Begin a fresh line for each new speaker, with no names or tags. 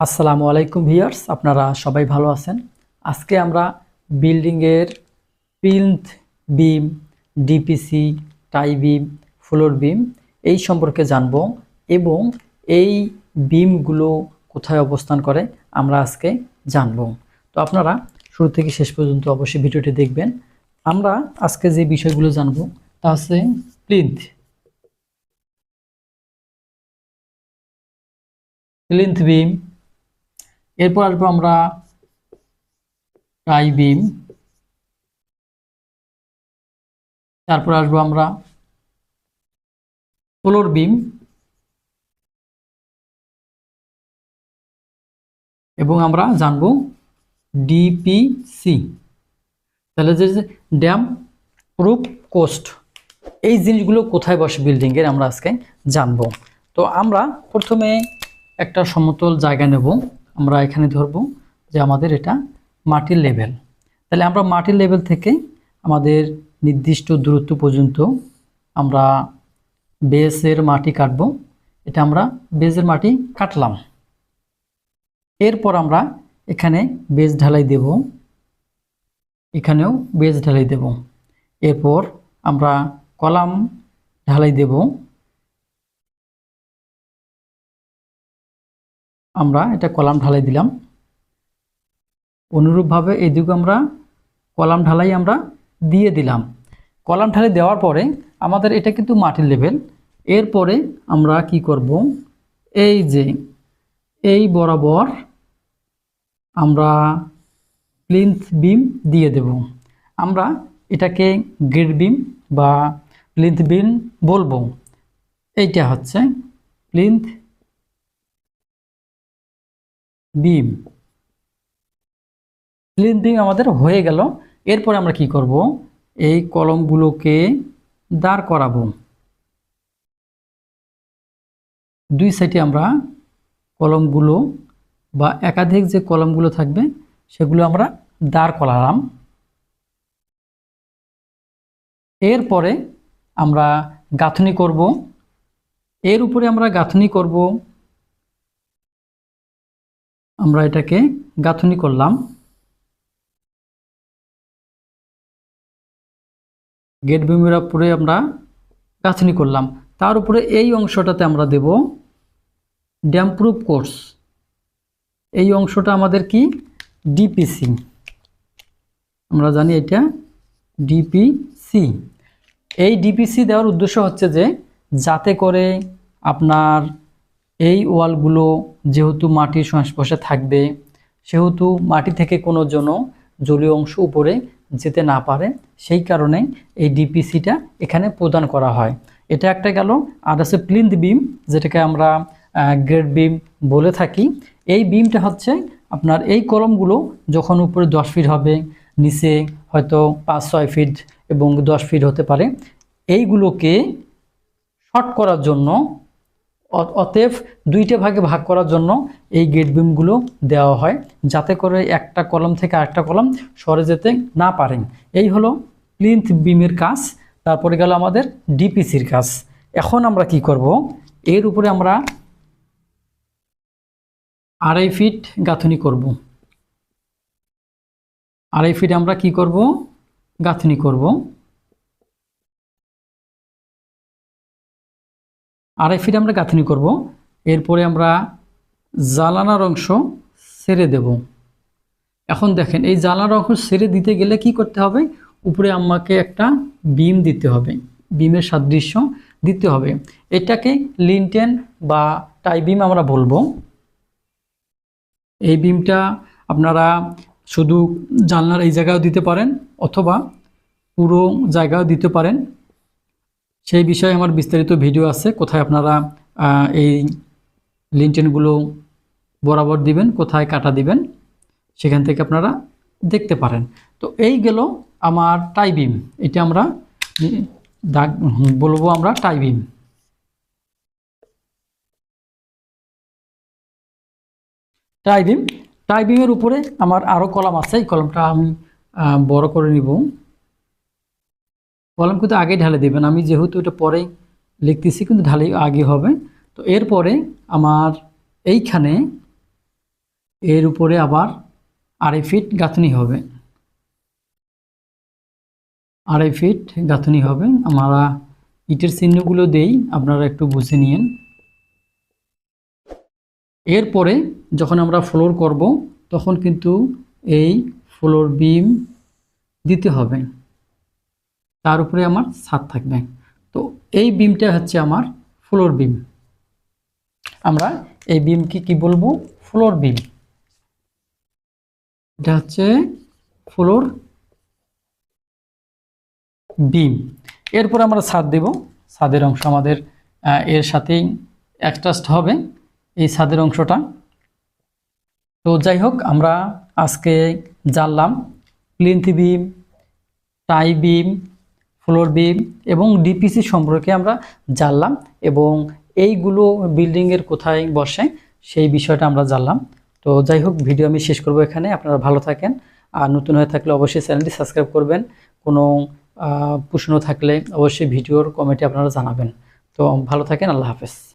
আসসালামু আলাইকুম ভিয়ার্স আপনারা সবাই ভালো আছেন? আজকে আমরা বিল্ডিংয়ের plinth beam, DPC, tie beam, floor beam এই সম্পর্কে জানব এবং এই বিমগুলো কোথায় অবস্থান করে আমরা আজকে জানব। তো আপনারা শুরু থেকে শেষ পর্যন্ত অবশ্যই ভিডিওটি দেখবেন। আমরা আজকে যে বিষয়গুলো জানব তা হচ্ছে প্লিন্থ প্লিন্থ বিম এরপর আসব আমরা টাই বিম তারপর আসব আমরা ফ্লোর বিম এবং আমরা জানব ডিপিসি। তাহলে যে ড্যাম, প্রুফ, কোস্ট, এই জিনিসগুলো কোথায় বসে বিল্ডিংয়ের আমরা আজকে জানব। তো আমরা প্রথমে একটা সমতল জায়গা নেব। আমরা এখানে ধরব যে আমাদের এটা মাটির লেভেল। তাহলে আমরা মাটির লেভেল থেকে আমাদের নির্দিষ্ট দূরত্ব পর্যন্ত আমরা বেসের মাটি কাটব। এটা আমরা বেজের মাটি কাটলাম। এরপর আমরা এখানে বেজ ঢালাই দেব। এখানেও বেজ ঢালাই দেব। এরপর আমরা কলাম ঢালাই দেব। আমরা এটা কলাম ঢালাই দিলাম। অনুরূপভাবে এদিকে আমরা কলাম ঢালাই আমরা দিয়ে দিলাম। কলাম ঢালাই দেওয়ার পরে আমাদের এটা কিন্তু মাটির লেভেল। এরপরে আমরা কি করব? এই যে, এই বরাবর আমরা প্লিন্থ বিম দিয়ে দেব। আমরা এটাকে গ্রেড বিম বা প্লিন্থ বিম বলব। এইটা হচ্ছে প্লিন্থ বিম। প্লিন বিম আমাদের হয়ে গেল। এরপরে আমরা কি করব? এই কলমগুলোকে দাঁড় করাবো। দুই সাইডে আমরা কলমগুলো বা একাধিক যে কলমগুলো থাকবে, সেগুলো আমরা দাঁড় করালাম। এরপরে আমরা গাঁথনি করব। এর উপরে আমরা গাঁথনি করব আমরা এটাকে গাঁথনি করলাম। গেট বিমের উপরে আমরা গাঁথনি করলাম। তার উপরে এই অংশটাতে আমরা দেব ড্যাম্প্রুফ কোর্স। এই অংশটা আমাদের কি? ডিপিসি। আমরা জানি এটা ডিপিসি। এই ডিপিসি দেওয়ার উদ্দেশ্য হচ্ছে যে যাতে করে আপনার এই ওয়ালগুলো যেহেতু মাটির সংস্পর্শে থাকবে, সেহেতু মাটি থেকে কোনো জন জলীয় অংশ উপরে যেতে না পারে, সেই কারণে এই ডিপিসিটা এখানে প্রদান করা হয়। এটা একটা গেল, আর আছে প্লিন্থ বিম, যেটাকে আমরা গ্রেড বিম বলে থাকি। এই বিমটা হচ্ছে আপনার এই কলমগুলো যখন উপরে দশ ফিট হবে, নিচে হয়তো পাঁচ, ছয় ফিট এবং দশ ফিট হতে পারে, এইগুলোকে শর্ট করার জন্য অতএব দুইটা ভাগে ভাগ করার জন্য এই গেট বিমগুলো দেওয়া হয়, যাতে করে একটা কলম থেকে আরেকটা কলম সরে যেতে না পারেন। এই হলো প্লিন্থ বিমের কাজ, তারপরে গেল আমাদের ডিপিসির কাজ। এখন আমরা কি করব? এর উপরে আমরা আড়াই ফিট গাঁথনি করব। আড়াই ফিট আমরা কি করব? গাঁথনি করব। আড়াই ফিট আমরা গাঁথনি করব। এরপরে আমরা জ্বালানার অংশ ছেড়ে দেব। এখন দেখেন, এই জ্বালানার অংশ ছেড়ে দিতে গেলে কি করতে হবে? উপরে আমাকে একটা বিম দিতে হবে। বিমের সাদৃশ্য দিতে হবে। এটাকে লিনটেন বা টাই বিম আমরা বলব। এই বিমটা আপনারা শুধু জানলার এই জায়গাও দিতে পারেন অথবা পুরো জায়গাও দিতে পারেন। সেই বিষয়ে আমার বিস্তারিত ভিডিও আছে, কোথায় আপনারা এই লিনটেনগুলো বরাবর দিবেন, কোথায় কাটা দিবেন, সেখান থেকে আপনারা দেখতে পারেন। তো এই গেল আমার টাই বিম এটা আমরা দাগ বলব আমরা টাই বিম টাই বিম টাই বিমের উপরে আমার আরও কলম আছে, এই কলমটা আমি বড় করে নিব। কলম কিন্তু আগে ঢালে দেবেন। আমি যেহেতু এটা পরে লিখতেছি, কিন্তু ঢালে আগে হবে। তো এরপরে আমার এইখানে এর উপরে আবার আড়াই ফিট গাঁথনি হবে। আড়াই ফিট গাঁথনি হবে। আমরা ইটের চিহ্নগুলো দেই, আপনারা একটু বুঝে নিন এরপরে যখন আমরা ফ্লোর করব, তখন কিন্তু এই ফ্লোর বিম দিতে হবে। তার উপরে আমার ছাদ থাকবে। তো এই বিমটা হচ্ছে আমার ফ্লোর বিম। আমরা এই বিমকে কি বলব? Floor beam. এটা হচ্ছে ফ্লোর বিম। এরপর আমরা ছাদ দেব। ছাদের অংশ আমাদের এর সাথেই অ্যাটাচড হবে এই ছাদের অংশটা। তো যাই হোক, আমরা আজকে জানলাম plinth beam tie beam floor beam এবং ডিপিসি সম্পর্কে আমরা জানলাম এবং এইগুলো বিল্ডিংয়ের কোথায় বসে সেই বিষয়টা আমরা জানলাম। তো যাই হোক, ভিডিও আমি শেষ করব এখানে। আপনারা ভালো থাকেন। আর নতুন হয়ে থাকলে অবশ্যই চ্যানেলটি সাবস্ক্রাইব করবেন। কোনো প্রশ্ন থাকলে অবশ্যই ভিডিওর কমেন্টে আপনারা জানাবেন। তো ভালো থাকেন, আল্লাহ হাফেজ।